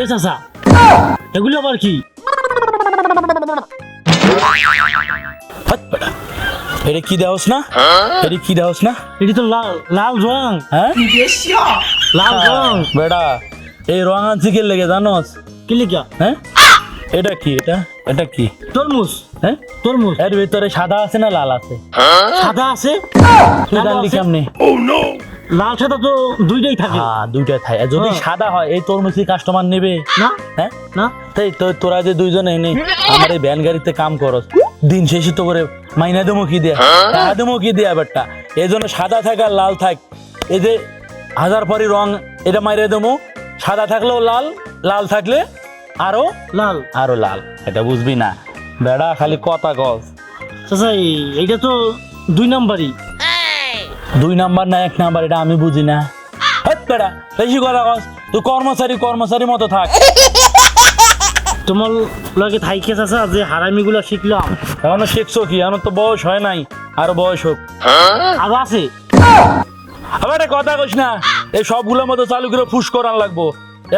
এ চাচা এগুলো আবার কি। এটা কি দেওয়াস না? এটা কি দেওয়াস না? এটি তো লাল লাল রং। হ্যাঁ? লাল রং। বেটা এই রং আনছি কে লেগে জানোস? কি লেগে? হ্যাঁ? এটা কি এটা? এটা কি? তরমুজ। হ্যাঁ? তরমুজ। এর ভিতরে সাদা আছে না লাল আছে? সাদা আছে? তুই জানলি আছে? লাল সাদা তো দুইটাই থাকে। হ্যাঁ দুইটা থাকে। যদি হ্যাঁ। সাদা হয় এই তরমুজ কি কাস্টমার নেবে? না? হ্যাঁ? না? তাই তো তোরা যে দুইজন এনে আমার এই ভ্যান গাড়িতে কাম করস দিন শেষে তো করে মাইনা দেবো কি দিয়া? টাকা দেবো কি দিয়া ব্যাপারটা? এই জন্য সাদা থাক আর লাল থাক। এই যে হাজার পরি রং এটা মাইরে দেবো। সাদা থাকলেও লাল লাল থাকলে আরও লাল। আরও লাল। এটা বুঝবি না। বেড়া খালি কথা গজ চাচা এইটা তো দুই নাম্বারই। দুই নাম্বার না এক নাম্বার এটা আমি বুঝি না। বেড়া বেশি কথা গজ তুই কর্মচারী কর্মচারী মতো থাক। তোমার লগে থাইকে চাচা যে হারামিগুলো শিখলাম। এখনও শিখছো কি? এখনও তো বয়স হয় নাই আরও বয়স হোক। আরও আছে? আবার কথা কইস না এই সবগুলোর মধ্যে চালু করে ফুস করান লাগবো।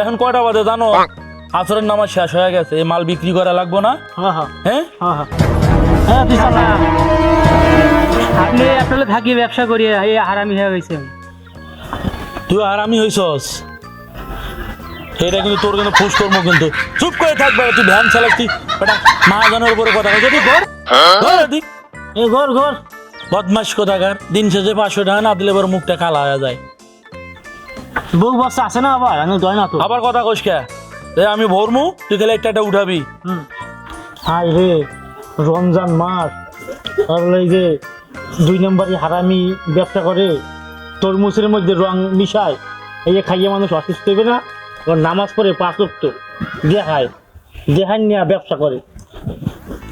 এখন কয়টা বাজে জানো? আসরের নামাজ শেষ হয়ে গেছে এই মাল বিক্রি করা লাগবো না? হ্যাঁ হ্যাঁ। হ্যাঁ? হ্যাঁ হ্যাঁ। আপনি আপনারা থাকি ব্যবসা করি এই হারামি হয়ে গেছে তুই হইছস। এটা কিন্তু তোর কিন্তু ফুস করব কিন্তু। চুপ করে থাকবে তুই ভ্যান চালাচ্ছি। বেটা মহাজনের উপরে কথা কইছে তুই কর কর এদিক। এ ঘর ঘর। বদমাস কোথাকার? দিন শেষে পাঁচশো টাকা না দিলে এবার মুখটা কালা হয়ে যায়। বউ বাচ্চা আছে না আবার? আমি দয় না তো। আবার কথা কইস কে? আমি ভরমু, তুই তাহলে একটা উঠাবি। হাই রে, রমজান মাস। আর এই যে দুই নম্বরই হারামি ব্যবসা করে, তরমুজের মধ্যে রং মিশায়। এই যে খাইয়ে মানুষ অসুস্থ হবে না, ওর নামাজ পড়ে পাঁচ অক্ট দেখায় দেখায় নিয়ে ব্যবসা করে।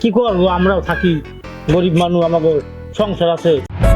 কি করব, আমরাও থাকি, গরিব মানুষ, আমাদের সংসার আছে।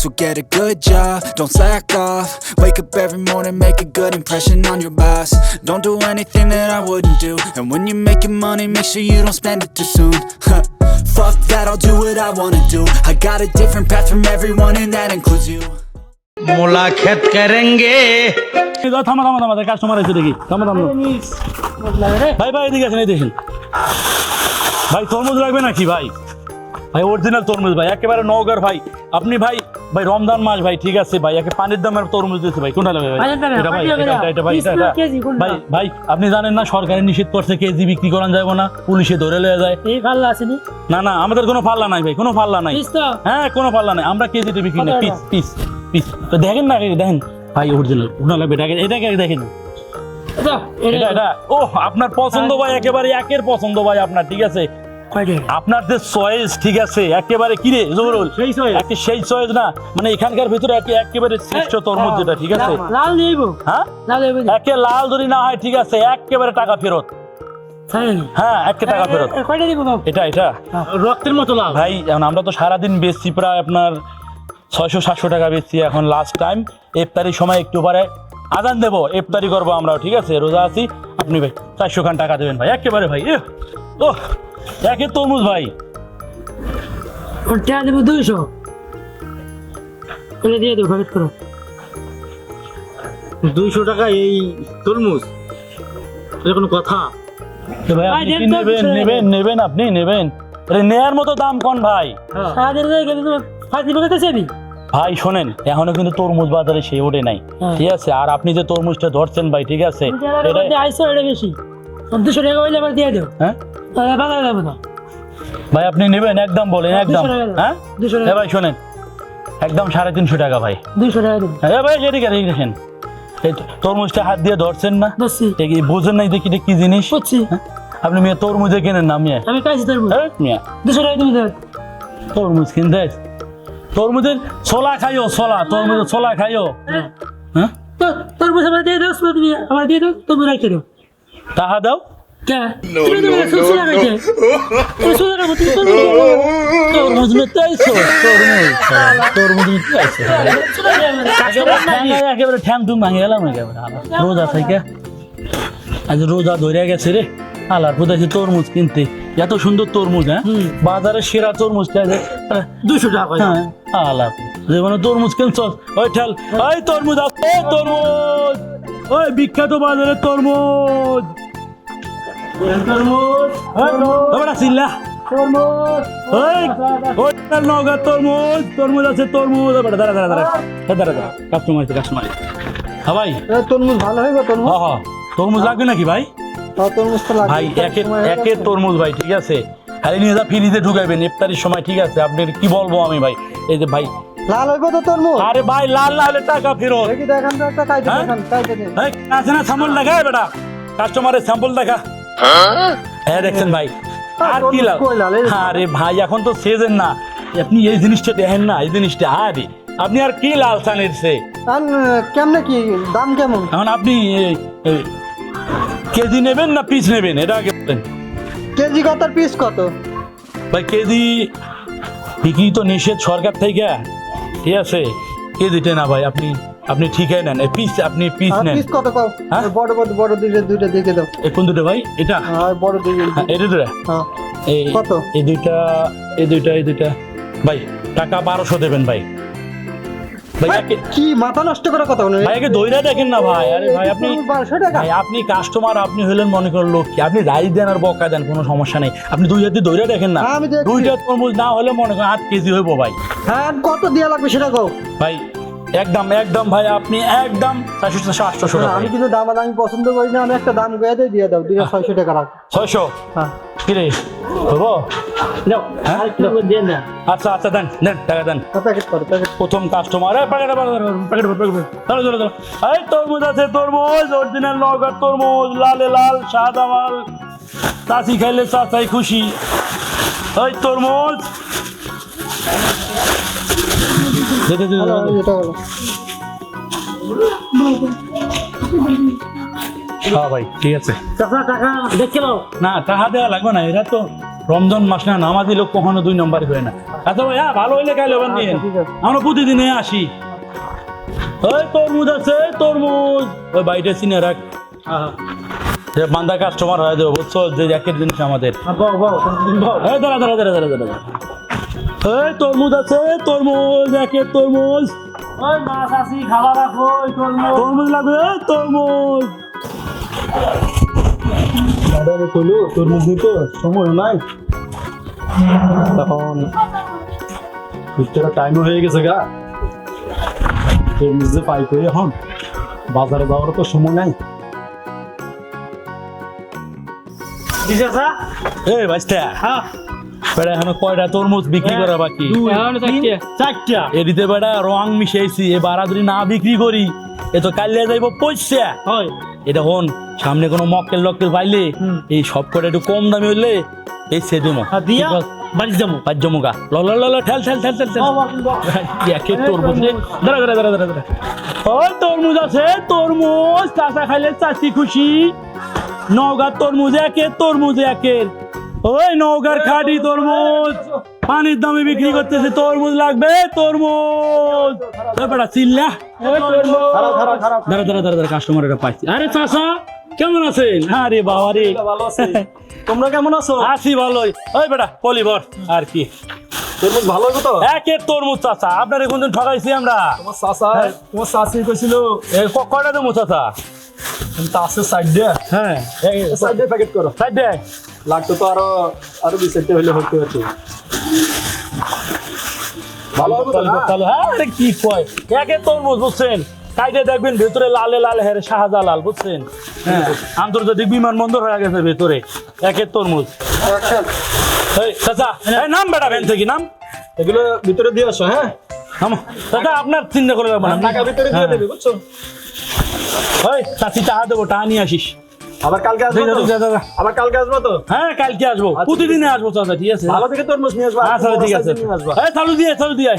so get a good job, don't slack off. Wake up every morning, make a good impression on your boss. Don't do anything that I wouldn't do. And when you're making money, make sure you don't spend it too soon. Fuck that, I'll do what I wanna do. I got a different path from everyone and that includes you. মোলাকাত করেঙ্গে থামা থামা থামা customer আছে দেখি। থামা থামা। ভাই नहीं এদিকে भाई এই मुझे ভাই তরমুজ ना নাকি भाई. ভাই অরিজিনাল তরমুজ ভাই একেবারে নওগার ভাই। আপনি ভাই ভাই রমজান মাস ভাই ঠিক আছে ভাই একে পানির দামের তরমুজ দিতে ভাই কোনটা লাগবে ভাই? এটা ভাই এটা। কেজি কোনটা? আপনি জানেন না সরকারি নিষেধ করছে কেজি বিক্রি করান যাবে না পুলিশে ধরে লয়ে যায়। এই ভালো আসেনি না? না আমাদের কোনো পাল্লা নাই ভাই কোনো পাল্লা নাই। হ্যাঁ কোনো পাল্লা নাই আমরা কেজিতে বিক্রি না পিস পিস পিস। তো দেখেন না দেখেন। ভাই অরিজিনাল ওনা লাগবে? এটাকে দেখেন। এটা এটা এটা ও আপনার পছন্দ ভাই একেবারে একের পছন্দ ভাই আপনার ঠিক আছে? আপনার যে চয়েস ঠিক আছে একেবারে কি রে জহুরুল সেই চয়েস না মানে এখানকার ভিতরে একে একেবারে শ্রেষ্ঠ তরমুজ যেটা ঠিক আছে? লাল নিব হ্যাঁ? লাল একে লাল যদি না হয় ঠিক আছে একেবারে টাকা ফেরত। হ্যাঁ একে টাকা ফেরত। কয়টা দিব বাবু এটা এটা। রক্তের মতো লাল। ভাই এখন আমরা তো সারাদিন বেচছি প্রায় আপনার ছয়শো সাতশো টাকা বেচছি এখন লাস্ট টাইম ইফতারির সময় একটু পরে আদান দেবো ইফতারি করব আমরাও ঠিক আছে? রোজা আছি। আপনি ভাই চারশো খান টাকা দেবেন ভাই একেবারে ভাই ও একে তরমুজ ভাই। ওটা দেবো দুইশো। ওটা দিয়ে দেবো করো। দুইশো টাকা এই তরমুজ? এটা কোনো কথা? ভাই আপনি কি নেবেন? নেবেন নেবেন আপনি নেবেন। আরে নেয়ার মতো দাম কোন ভাই? হয়ে। ভাই শোনেন এখনও কিন্তু তরমুজ বাজারে সে ওঠে নাই। হ্যাঁ। ঠিক আছে আর আপনি যে তরমুজটা ধরছেন ভাই ঠিক আছে এটা আইসো এটা বেশি। দুশো টাকা হইলে আবার দিয়ে দেবো হ্যাঁ? যাব না। ভাই আপনি নেবেন একদম বলেন একদম। 200 হ্যাঁ? 200 টাকা। এ ভাই শোনেন একদম সাড়ে তিনশো টাকা ভাই। দুশো টাকা হ্যাঁ ভাই দেখেন। এই তরমুজটা হাত দিয়ে ধরছেন না? বুঝেন নাই দেখি কি জিনিস? হ্যাঁ? আপনি মেয়ে তরমুজে কেনেন না মেয়ে? আমি হ্যাঁ মেয়ে? দুশো টাকা তুমি তরমুজ কিনতে? তরমুজের ছোলা খাইও ছোলা তরমুজের ছোলা খাইও। হ্যাঁ। তো তোর বসে আমার দিয়ে দাও তুমি আমার দিয়ে দাও তুমি রাখতে দাও। টাকা দাও। কে তুমি তুমি তুমি তরমুজ একেবারে ঠ্যাং- ভাঙে গেলাম একেবারে। রোজা থেকে আজ রোজা ধরে গেছে রে আলার কোথায় তরমুজ কিনতে এত সুন্দর তরমুজ হ্যাঁ বাজারে সেরা তরমুজ দুশো টাকা। হ্যাঁ আলাপ যেমন তরমুজ কিনছ ওই ঠেল ওই তরমুজ আছে তরমুজ ওই বিখ্যাত বাজারে তরমুজ তরমুজ হ্যাঁ ভাই হ্যাঁ হ্যাঁ ঠিক আছে ফ্রিজে ঢুকাইবেন ইফতারির সময় ঠিক আছে আপনি কি বলব আমি ভাই এই যে ভাই লাল হইবে তো তরমুজ আরে ভাই লাল লাল টাকা ফেরত হ্যাঁ? কাস্টমারের স্যাম্পল দেখা হ্যাঁ দেখছেন ভাই। আর কি লাভ? আরে ভাই এখন তো সিজন না। আপনি এই জিনিসটা দেখেন না এই জিনিসটা। আরে আপনি আর কি লাল চানের সে? কেমনে কি দাম কেমন? এখন আপনি কেজি নেবেন না পিস নেবেন? এটা আগে কেজি কত পিস কত? ভাই কেজি বিক্রি তো নিষেধ সরকার থেকে। ঠিক আছে? কেজিতে না ভাই আপনি আপনি ঠিকই নেন। পিস আপনি পিস নেন। পিস কত কও? হ্যাঁ? বড় বড় বড় দুইটা দুইটা দেখে দাও? এই কোন দুটো ভাই? এটা? হ্যাঁ বড় দুইটা হ্যাঁ, এটা দুটো। হ্যাঁ। এই কত? এই দুইটা এই দুইটা এই দুইটা। ভাই টাকা বারোশো দেবেন ভাই। ভাই কি মাথা নষ্ট করার কথা বলে ভাই দইরা দেখেন না ভাই। আরে ভাই আপনি ভাই আপনি কাস্টমার আপনি হলেন মনে করেন লোক কি আপনি রাইস দেন আর বকা দেন কোনো সমস্যা নেই। আপনি দুই হাতে দইরা দেখেন না। হ্যাঁ, দুইটা তরমুজ না হলে মনে করেন আট কেজি হইব ভাই। হ্যাঁ কত দেওয়া লাগবে সেটা কও? ভাই একদম একদম ভাই আপনি একদম চারশো চারশো টাকা। আমি কিন্তু দাম আমি পছন্দ করি না আমি একটা দাম গয়ে দিয়ে দাও দুইটা ছয়শো টাকা রাখ। ছয়শো? হ্যাঁ। কিরে হব? হ্যাঁ? আচ্ছা আচ্ছা দেন দেন টাকা দেন। প্রথম কাস্টমার প্যাকেট প্যাকেট প্যাকেট চলো চলো চলো এই তরমুজ আছে তরমুজ অরিজিনাল নগর তরমুজ লালে লাল সাদা মাল চাষি খাইলে চাচাই খুশি। ওই তরমুজ। এটা হ্যাঁ ভাই ঠিক আছে। চাচা টাকা দেখে নাও। না টাকা দেওয়া লাগবে না এরা তো রমজান মাস না নামাজি লোক কখনো দুই নম্বর হয় না। আচ্ছা ভাই হ্যাঁ ভালো হইলে ওখান দিয়ে আমরা প্রতিদিনে আসি। ওই তরমুজ আছে তরমুজ। ওই বাইরে চিনে রাখ। যে বান্দা কাস্টমার হয়ে দেবো বুঝছ যে একের জিনিস আমাদের। দাঁড়া দাঁড়া দাঁড়া দাঁড়া দাঁড়া। এই তরমুজ আছে তরমুজ একের তরমুজ। ওই মাছ আসি খাবার রাখো তরমুজ। তরমুজ লাগবে তরমুজ। দাদা কইলো তরমুজ নিতে সময় নাই। তখন টাইম হয়ে গেছে গা। তরমুজ যে পাই কই এখন? বাজারে যাওয়ার তো সময় নাই। এই বাইস্তা হ্যাঁ। বেড়া এখন কয়টা তরমুজ বিক্রি করা বাকি? চারটা। এদিকে বেড়া রং মিশাইছি এ না বিক্রি করি এ তো কালিয়া যাইব পয়সা হয়। এটা হন সামনে কোনো মক্কেল লক্কেল পাইলে এই সব করে একটু কম দামে হইলে এই সে আর দিয়া বাড়ি যাব। পাঁচ জমুকা ল ল ল ল ঠেল ঠেল ঠেল ঠেল ঠেল। একে তরমুজ রে। দাঁড়া দাঁড়া দাঁড়া দাঁড়া দাঁড়া। ওই তরমুজ আছে তরমুজ চাচা খাইলে চাচি খুশি। নওগাঁ তরমুজ একে তরমুজ একের। ওই নৌকার খাটি তরমুজ। পানির দামে বিক্রি করতেছে তরমুজ লাগবে তরমুজ। ব্যাপারটা চিল্লা। দাঁড়া দাঁড়া দাঁড়া দাঁড়া কাস্টমার এটা পাইছি। আরে চাষা কেমন আছেন? আরে বাবা রে। তোমরা কেমন আছো? আছি ভালোই। ওই বেটা পলিভর আর কি। তরমুজ ভালো হবে তো? একের তরমুজ চাচা আপনার কোনদিন ঠকাইছি আমরা? তোমার চাচা তোমার চাচি কইছিল কয়টা দেবো চাচা? সাইড হ্যাঁ। সাইড প্যাকেট করো। সাইড দে লাগতো তো আরও আরও দুই হতে হতো ভালো হবে তাহলে হ্যাঁ আরে কি কয়? একের তরমুজ বুঝছেন? সাইডে দেখবেন ভেতরে লালে লাল হ্যাঁ শাহজালাল বুঝছেন? হ্যাঁ। আন্তর্জাতিক বিমানবন্দর হয়ে গেছে ভেতরে। একের তরমুজ। এই, চাচা এই নাম বেটা ভ্যান থেকে নাম? এগুলো ভিতরে দিয়ে আসো হ্যাঁ? নাম? চাচা আপনার চিন্তা করে রাখব না। টাকা ভিতরে দিয়ে দেবে বুঝছ? ওই চাচি টাকা দেবো টাকা নিয়ে আসিস। আবার কালকে আসব তো? আবার কালকে আসব তো? হ্যাঁ কালকে আসব। প্রতিদিনে আসব চাচা ঠিক আছে। ভালো থেকে তরমুজ নিয়ে আসব আচ্ছা ঠিক আছে। এই চালু দিয়ে চালু দিয়ে।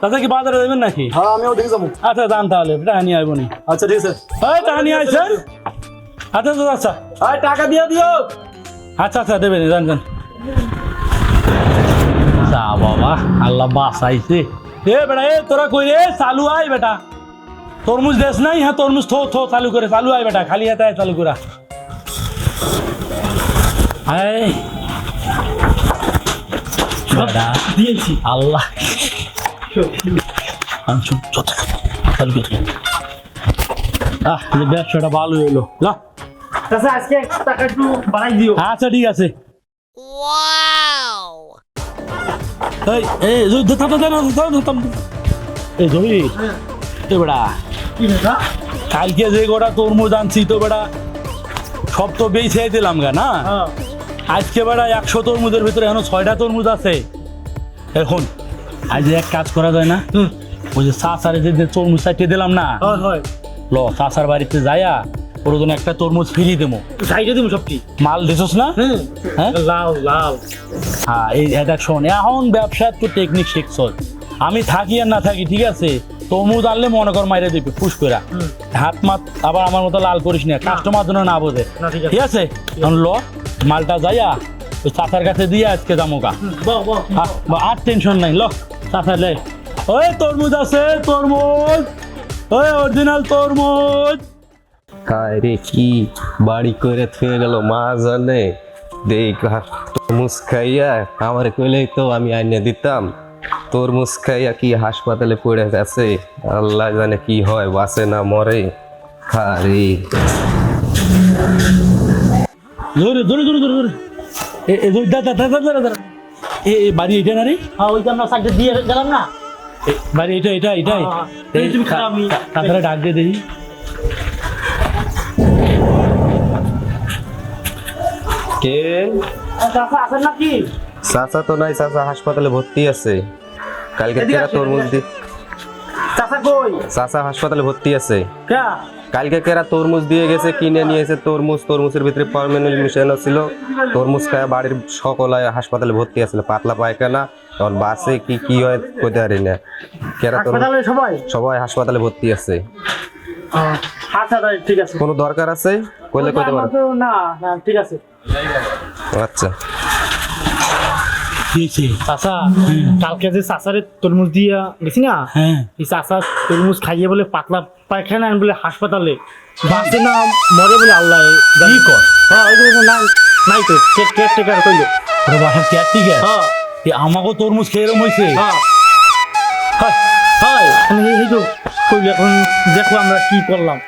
চাচা কি বাজারে যাবেন নাকি? হ্যাঁ আমিও দেখে যাব। আচ্ছা যান তাহলে টাকা নিয়ে আসব নি। আচ্ছা ঠিক আছে। এই টাকা নিয়ে আসছে আচ্ছা আচ্ছা আচ্ছা। টাকা দিয়ে দিও। আচ্ছা আচ্ছা দেবেন যান যান। যা বাবা আল্লাহ বাসাইছে এ বেটা এ তোরা কই রে চালু আয় বেটা তরমুজ দেশ নাই হ্যাঁ তরমুজ থো থো চালু করে চালু আয় বেটা খালি হাতে আয় চালু করা আয় বেটা দিয়েছি আল্লাহ আনছুন চল চালু করে আহ এই ব্যবসাটা ভালো হলো লা আচ্ছা আজকে টাকা একটু বাড়াই দিও আচ্ছা ঠিক আছে এই এই থাম থাম থাম থাম থাম এই জয় এ বেড়া কি কালকে যে গোটা তরমুজ আনছি তো বেড়া সব তো বেছে দিলাম গা না? হ্যাঁ। আজকে বেড়া একশো তরমুজের ভিতরে এখন ছয়টা তরমুজ আছে। এখন আজ এক কাজ করা যায় না? ওই যে চাষারে যে তরমুজ চাইতে দিলাম না? ল চাষার বাড়িতে যাইয়া ওর জন্য একটা তরমুজ ফিরিয়ে দেবো। সাইডে তুমি সবটি? মাল দিছস না? হ্যাঁ? লাল লাল হ্যাঁ এই এটা শোন এখন ব্যবসার তো টেকনিক শিখছ। আমি থাকি আর না থাকি ঠিক আছে? তরমুজ আনলে মনে কর মাইরে দিবি ফুস করে হাত মাত আবার আমার মতো লাল করিস না। কাস্টমার জন্য না বোঝে। ঠিক আছে। এখন ল মালটা যাইয়া ওই চাচার কাছে দিয়ে আজকে বা- আর টেনশন নাই ল চাচা লে ওই তরমুজ আছে তরমুজ। ওই অরিজিনাল তরমুজ। হায় রে কি বাড়ি করে থুয়ে গেল মা জানে। দেখ তরমুজ খাইয়া আমার কইলেই তো আমি আইনে দিতাম। তরমুজ খাইয়া কি হাসপাতালে পড়ে গেছে আল্লাহ জানে কি হয় বাঁচে না মরে। হারে ধরে ধরে ধরে ধরে ধরে। এ এ ধরে দাঁড়া দাঁড়া দাঁড়া দাঁড়া এ এ বাড়ি এটা না রে? হ্যাঁ ওই আমরা সাইডে দিয়ে গেলাম না। বাড়ি এটা এটা এটাই। হ্যাঁ, হ্যাঁ। তুমি খারাপ ডাক দিয়ে দেখি। কে? চাষা আছেন নাকি চাচা তো নাই চাচা হাসপাতালে ভর্তি আছে। কালকে কেরা তরমুজ দি চাষা কই? চাচা হাসপাতালে ভর্তি আছে। কালকে কেরা তরমুজ দিয়ে গেছে কিনে নিয়েছে তরমুজ তরমুজের ভিতরে পারমানেন্ট মিশানো ছিল তরমুজ খায় বাড়ির সকল হাসপাতালে ভর্তি আছিল। পাতলা পায়খানা তখন বাসে কি কি হয় কইতে পারি না। কেরা তরমুজ সবাই? সবাই হাসপাতালে ভর্তি আছে। আচ্ছা ঠিক আছে। কোনো দরকার আছে? কইলে কইতে পারো। না না ঠিক আছে। আচ্ছা। চাষা কালকে যে চাষারে তরমুজ দিয়া গেছি না হ্যাঁ। এই চাষা তরমুজ খাইয়ে বলে পাতলা পায়খানা আন বলে হাসপাতালে। বাঁচে না মরে বলে আল্লাহ কি কর? হ্যাঁ ওই নাই তো কেক কেক টেকার কইলো? ওরে বাসার কেয়ার ঠিক হ্যাঁ। এ আমাকেও তরমুজ খেয়ে এরম হয়েছে হ্যাঁ। হয় আমি এই তো কইলো এখন দেখো আমরা কি করলাম।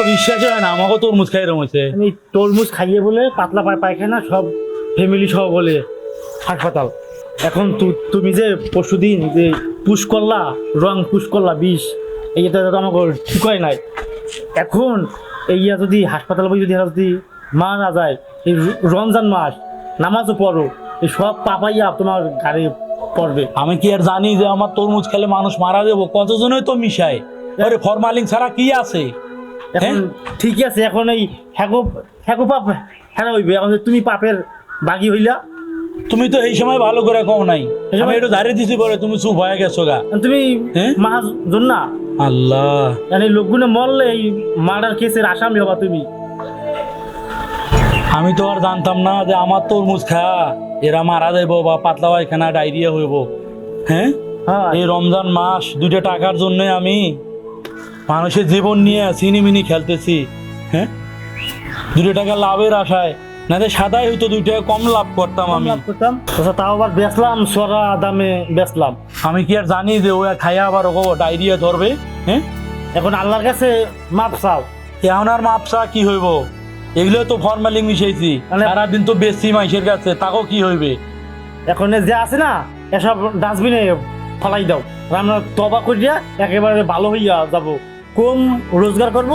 তো বিশ্বাসই হয় না আমাকেও তরমুজ খেয়ে এরম হয়েছে আমি তরমুজ খাইয়ে বলে পাতলা পায় পায়খানা সব ফ্যামিলি সহ বলে হাসপাতাল। এখন তুমি যে পরশুদিন যে পুশ করলা রং পুশ করলা বিষ এইটা তো আমাকে ঠিক হয় নাই। এখন এইয়া যদি হাসপাতাল বই যদি যদি মারা যায় এই রমজান মাস নামাজও পড়ো এই সব পাপাইয়া তোমার গাড়ি পড়বে। আমি কি আর জানি যে আমার তরমুজ খেলে মানুষ মারা যাব? কতজনই তো মিশায়? আরে ফরমালিন ছাড়া কি আছে? এখন হ্যাঁ? ঠিকই আছে এখন এই হ্যাগো হ্যাগো পাপ হ্যাঁ হইবে। এখন তুমি পাপের বাগি হইলা। তুমি তো এই সময় ভালো করে কও নাই। আমি একটু দাঁড়িয়ে দিছি বলে তুমি চুপ হয়ে গেছো গা। তুমি হ্যাঁ? মাহাজন না আল্লাহ মানে লোকগুলো মরলে এই মার্ডার কেসের আসামি হবা তুমি। আমি তো আর জানতাম না যে আমার তরমুজ খায়া এরা মারা যাইব বা পাতলা পায়খানা ডায়রিয়া হইব। হ্যাঁ? হ্যাঁ। এই রমজান মাস দুইটা টাকার জন্য আমি মানুষের জীবন নিয়ে সিনিমিনি খেলতেছি হ্যাঁ? দুটো টাকা লাভের আশায় না সাদাই হইতো দুই টাকা কম লাভ করতাম আমি। করতাম। আচ্ছা, তাও আবার বেচলাম সরা দামে বেচলাম। আমি কি আর জানি যে ও খাইয়া আবার ও ডায়রিয়া ধরবে হ্যাঁ? এখন আল্লাহর কাছে মাপ চাও। এখন আর মাপসা কি হইব? এগুলো তো ফর্মালিং মিশাইছি মানে- সারাদিন তো বেশি মাইসের কাছে তাকেও কি হইবে? এখন যে আছে না এসব ডাস্টবিনে ফলাই দাও। আমরা তবা করিয়া একেবারে ভালো হইয়া যাব। কম রোজগার করব?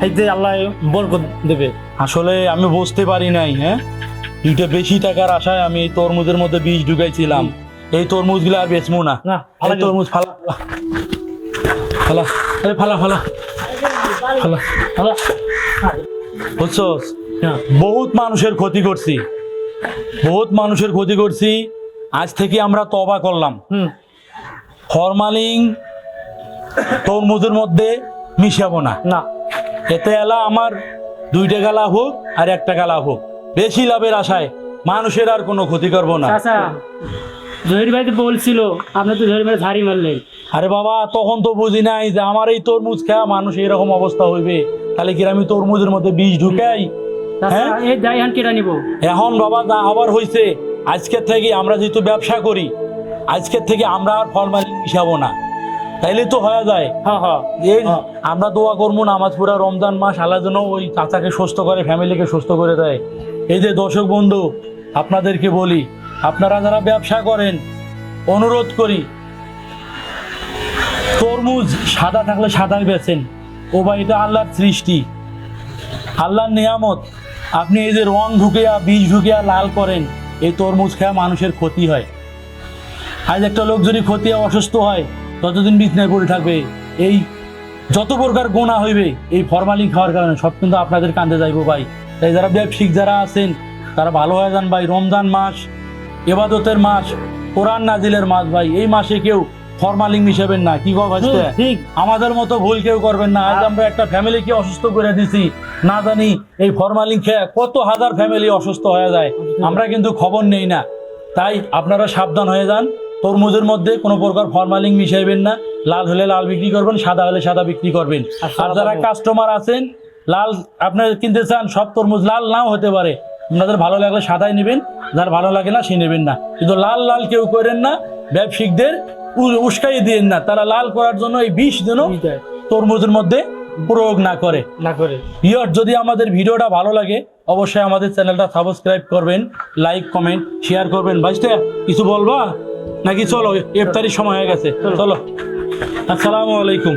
সেইতে আল্লাহ বরকত দেবে। আসলে আমি বুঝতে পারি নাই হ্যাঁ? দুইটা বেশি টাকার আশায় আমি এই তরমুজের মধ্যে বীজ ঢুকাইছিলাম। এই তরমুজগুলো আর বেচবো না। এই তরমুজ ফালা ফালা আরে ফালা ফালা ফালা বুঝছস? হ্যাঁ। বহুত মানুষের ক্ষতি করছি। বহুত মানুষের ক্ষতি করছি। আজ থেকে আমরা তবা করলাম। হুম। ফরমালিং তরমুজের মধ্যে মিশাবো না। না। এতে এলা আমার দুইটা গালা হোক আর একটা গালা হোক। বেশি লাভের আশায় মানুষের আর কোনো ক্ষতি করব না। চাচা জহির ভাই তো বলছিল আপনি তো জহির ভাই ঝাড়ি মারলেন। আরে বাবা তখন তো বুঝি নাই যে আমার এই তরমুজ খাওয়া মানুষ এরকম অবস্থা হইবে। তাহলে কি আমি তরমুজের মধ্যে বীজ ঢুকাই? হ্যাঁ? এই যাই হান কেটে নিবো। এখন বাবা যা হবার হয়েছে আজকের থেকে আমরা যেহেতু ব্যবসা করি আজকের থেকে আমরা আর ফরমালিন মিশাবো না। তাইলে তো হয়ে যায়। হ্যাঁ হ্যাঁ। এই আমরা দোয়া করব নামাজ পুরা রমজান মাস আল্লাহ যেন ওই চাচাকে সুস্থ করে ফ্যামিলিকে সুস্থ করে দেয়। এই যে দর্শক বন্ধু আপনাদেরকে বলি আপনারা যারা ব্যবসা করেন অনুরোধ করি তরমুজ সাদা থাকলে সাদাই বেছেন ও বা এটা আল্লাহর সৃষ্টি। আল্লাহর নিয়ামত। আপনি এই যে রং ঢুকিয়া বীজ ঢুকিয়া লাল করেন এই তরমুজ খাওয়া মানুষের ক্ষতি হয়। আজ একটা লোক যদি ক্ষতি অসুস্থ হয় ততদিন বিছনায় পড়ে থাকবে এই যত প্রকার গোনা হইবে এই ফরমালিন খাওয়ার কারণে সব কিন্তু আপনাদের কান্দে যাইবো ভাই। তাই যারা ব্যবসায়িক যারা আছেন তারা ভালো হয়ে যান ভাই। রমজান মাস এবাদতের মাস কোরআন নাজিলের মাস ভাই। এই মাসে কেউ ফরমালিন মিশাবেন না। কি ঠিক। আমাদের মতো ভুল কেউ করবেন না। আজ আমরা একটা ফ্যামিলিকে অসুস্থ করে দিছি। না জানি এই ফরমালিন খেয়ে কত হাজার ফ্যামিলি অসুস্থ হয়ে যায়। আমরা কিন্তু খবর নেই না। তাই আপনারা সাবধান হয়ে যান। তরমুজের মধ্যে কোনো প্রকার ফরমালিন মিশাইবেন না। লাল হলে লাল বিক্রি করবেন সাদা হলে সাদা বিক্রি করবেন। আর যারা কাস্টমার আছেন লাল আপনারা কিনতে চান সব তরমুজ লাল নাও হতে পারে। আপনাদের ভালো লাগলে সাদাই নেবেন যার ভালো লাগে না সে নেবেন না। কিন্তু লাল লাল কেউ করেন না ব্যবসায়িকদের উস্কাই দিয়েন না। তারা লাল করার জন্য এই বিষ যেন তরমুজের মধ্যে প্রয়োগ না করে। না করে। ভিওর যদি আমাদের ভিডিওটা ভালো লাগে অবশ্যই আমাদের চ্যানেলটা সাবস্ক্রাইব করবেন লাইক কমেন্ট শেয়ার করবেন। ভাইস্তে কিছু বলবা? নাকি চলো ইফতারির সময় হয়ে গেছে। চলো। আসসালামু আলাইকুম।